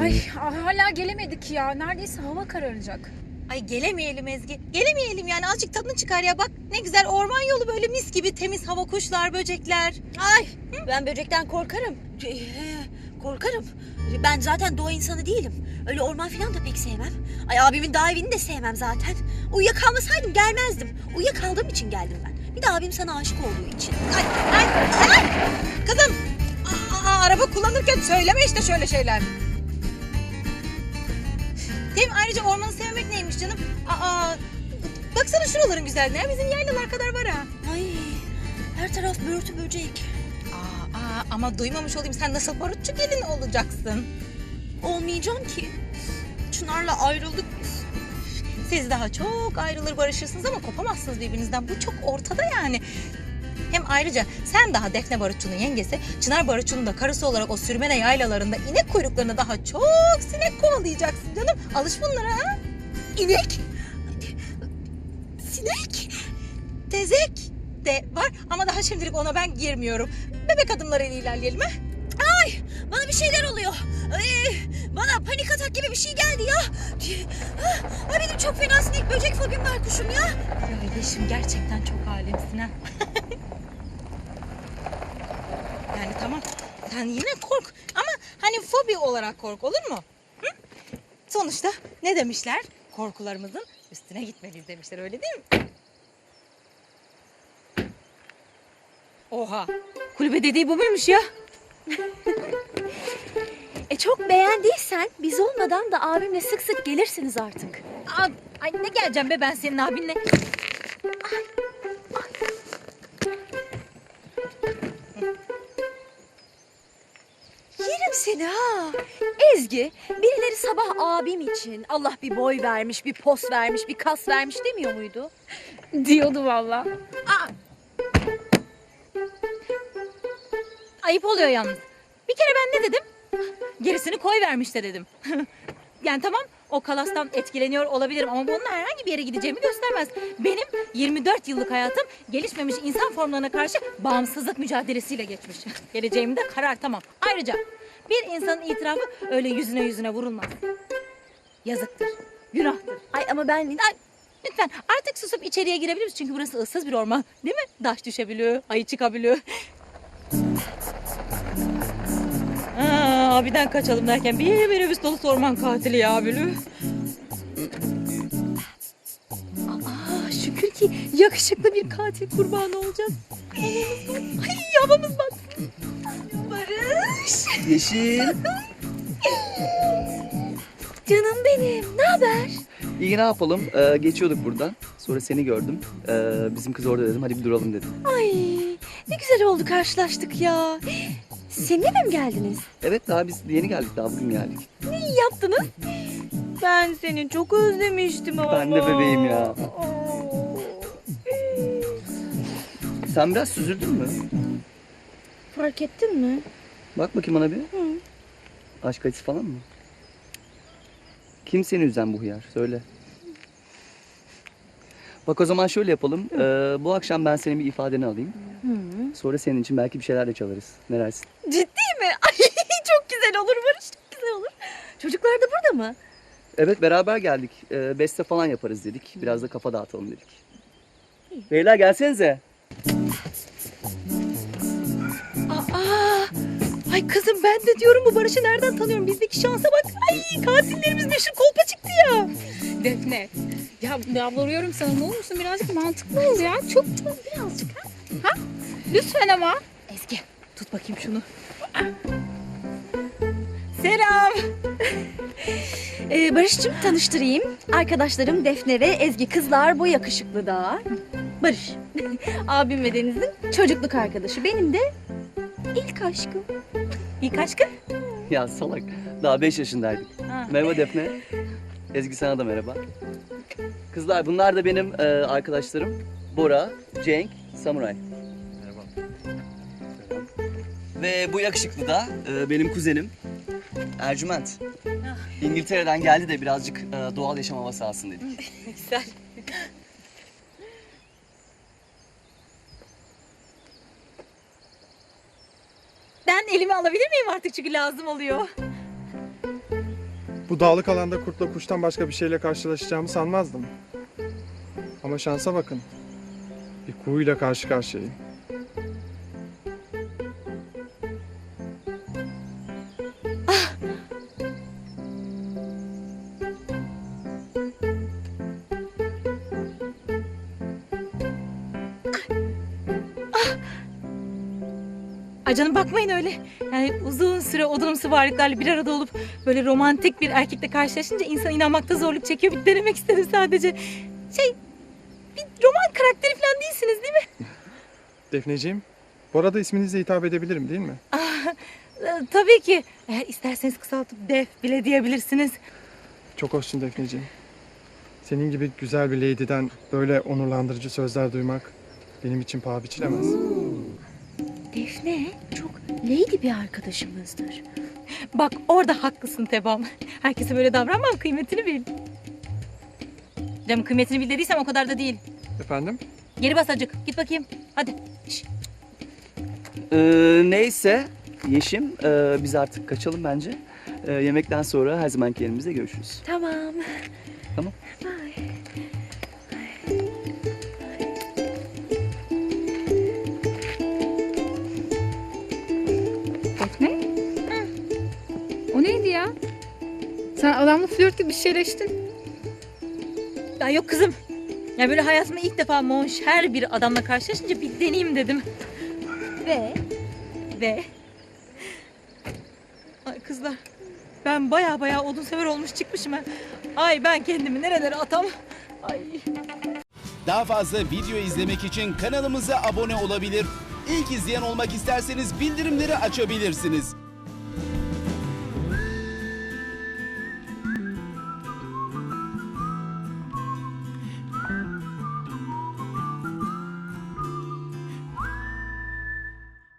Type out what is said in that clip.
Ay hala gelemedik ya. Neredeyse hava kararacak. Ay gelemeyelim Ezgi. Gelemeyelim yani azıcık tadını çıkar ya. Bak ne güzel orman yolu böyle mis gibi temiz hava, kuşlar, böcekler. Ay ben böcekten korkarım. Ee, Korkarım. Ben zaten doğa insanı değilim. Öyle orman falan da pek sevmem. Ay abimin dağ evini de sevmem zaten. Uyuyakalmasaydım gelmezdim. Uyuyakaldığım için geldim ben. Bir de abim sana aşık olduğu için. Ay, ay, ay! Kızım aa, aa, araba kullanırken söyleme işte şöyle şeyler. Hem ayrıca ormanı sevmek neymiş canım? Aa, baksana şuraların güzelliğine. ya, Bizim yaylalar kadar var ha. Ay her taraf börtü böcek. Aa, aa, ama duymamış olayım sen nasıl barutçu gelin olacaksın. Olmayacağım ki. Çınar'la ayrıldık biz. Siz daha çok ayrılır barışırsınız ama kopamazsınız birbirinizden. Bu çok ortada yani. Hem ayrıca sen daha Defne Barutçu'nun yengesi, Çınar Barutçu'nun da karısı olarak o sürmene yaylalarında inek kuyruklarına daha çok sinek kovalayacaksın canım. Alış bunlara ha. İnek, sinek, tezek de var ama daha şimdilik ona ben girmiyorum. Bebek adımlarıyla ilerleyelim ha. Bana bir şeyler oluyor. Ay, bana panik atak gibi bir şey geldi ya. Ay, benim çok fena sinek böcek fobim var kuşum ya. Ya Yeşim gerçekten çok alemsin ha. yani tamam sen yine kork ama hani fobi olarak kork olur mu? Hı? Sonuçta ne demişler? Korkularımızın üstüne gitmeliyiz demişler öyle değil mi? Oha. Kulübe dediği bu muymuş ya? E çok beğendiysen biz olmadan da abimle sık sık gelirsiniz artık. Aa, ay ne geleceğim be ben senin abinle. Yerim ha. Ezgi, birileri sabah abim için Allah bir boy vermiş, bir pos vermiş, bir kas vermiş demiyor muydu? Diyordu valla. Ayıp oluyor yalnız. Bir kere ben ne dedim? Gerisini koy vermiş de dedim. yani tamam o kalastan etkileniyor olabilirim ama bunun herhangi bir yere gideceğimi göstermez. Benim 24 yıllık hayatım gelişmemiş insan formlarına karşı bağımsızlık mücadelesiyle geçmiş. Geleceğimi de karar tamam. Ayrıca bir insanın itirafı öyle yüzüne yüzüne vurulmaz. Yazıktır, günahtır. Ay ama ben Ay, lütfen artık susup içeriye girebiliriz çünkü burası ıssız bir orman. Değil mi? Daş düşebiliyor, ayı çıkabiliyor. Aa, abiden kaçalım derken bir minibüs dolusu orman katili ya bülü. Aa, şükür ki yakışıklı bir katil kurbanı olacağız. Ay. Barış, Yeşil. canım benim. Ne haber? İyi ne yapalım? Ee, geçiyorduk buradan. Sonra seni gördüm. Ee, bizim kız orada dedim. Hadi bir duralım dedim. Ay, ne güzel oldu karşılaştık ya. Seninle mi geldiniz? Evet daha biz yeni geldik. Daha bugün geldik. İyi yaptınız. Ben seni çok özlemiştim ama. Ben de bebeğim ya. Sen biraz süzüldün mü? Fark ettin mi? Bak bakayım bana bir. Aşk acısı falan mı? Kim seni üzen bu hıyar? Söyle. Bak o zaman şöyle yapalım. Ee, bu akşam ben senin bir ifadeni alayım. Sonra senin için belki bir şeyler de çalarız. Ne dersin? Ciddi mi? Ay çok güzel olur Barış, çok güzel olur. Çocuklar da burada mı? Evet beraber geldik. Ee, beste falan yaparız dedik. Biraz da kafa dağıtalım dedik. Beyler gelsenize. Ay kızım ben de diyorum bu Barış'ı nereden tanıyorum? Bizdeki şansa bak. Ay katillerimiz meşhur kolpa çıktı ya. Defne. Ya yalvarıyorum sana ne olursun birazcık mantıklı ol ya. Çok çok birazcık ha. Ha? Lütfen ama. Ezgi tut bakayım şunu. Selam. Ee, Barış'cığım tanıştırayım. Arkadaşlarım Defne ve Ezgi kızlar bu yakışıklı da. Barış. Abim ve Deniz'in çocukluk arkadaşı. Benim de ilk aşkım. İlk aşkın? Ya salak. Daha 5 yaşındaydık. Ha. Merhaba Defne. Ezgi sana da merhaba. Kızlar bunlar da benim e, arkadaşlarım. Bora, Cenk, Samuray. Merhaba. Ve bu yakışıklı da e, benim kuzenim Ercüment. İngiltere'den geldi de birazcık e, doğal yaşam havası alsın dedik. Güzel. Elimi alabilir miyim artık çünkü lazım oluyor. Bu dağlık alanda kurtla kuştan başka bir şeyle karşılaşacağımı sanmazdım. Ama şansa bakın. Bir kuğuyla karşı karşıyayım. Ay canım bakmayın öyle. Yani uzun süre odunumsu varlıklarla bir arada olup böyle romantik bir erkekle karşılaşınca insan inanmakta zorluk çekiyor. Bir denemek istedim sadece. Şey, bir roman karakteri falan değilsiniz değil mi? Defneciğim, bu arada isminizle hitap edebilirim değil mi? Ee, tabii ki. Eğer isterseniz kısaltıp def bile diyebilirsiniz. Çok hoşsun Defneciğim. Senin gibi güzel bir lady'den böyle onurlandırıcı sözler duymak benim için paha biçilemez. Defne çok lady bir arkadaşımızdır. Bak orada haklısın Tebam. Herkese böyle davranmam kıymetini bil. Canım kıymetini bil dediysem o kadar da değil. Efendim? Geri bas acık. Git bakayım. Hadi. Şş. Ee, neyse Yeşim e, biz artık kaçalım bence. E, yemekten sonra her zamanki yerimizde görüşürüz. Tamam. Tamam. Bye. Sen adamla flört gibi bir şeyleştin. Ya yok kızım. Ya böyle hayatımda ilk defa monşer bir adamla karşılaşınca bir deneyeyim dedim. Ve Ve... Ay kızlar. Ben baya baya odun sever olmuş çıkmışım ha. Ay ben kendimi nerelere atam. Ay. Daha fazla video izlemek için kanalımıza abone olabilir. İlk izleyen olmak isterseniz bildirimleri açabilirsiniz.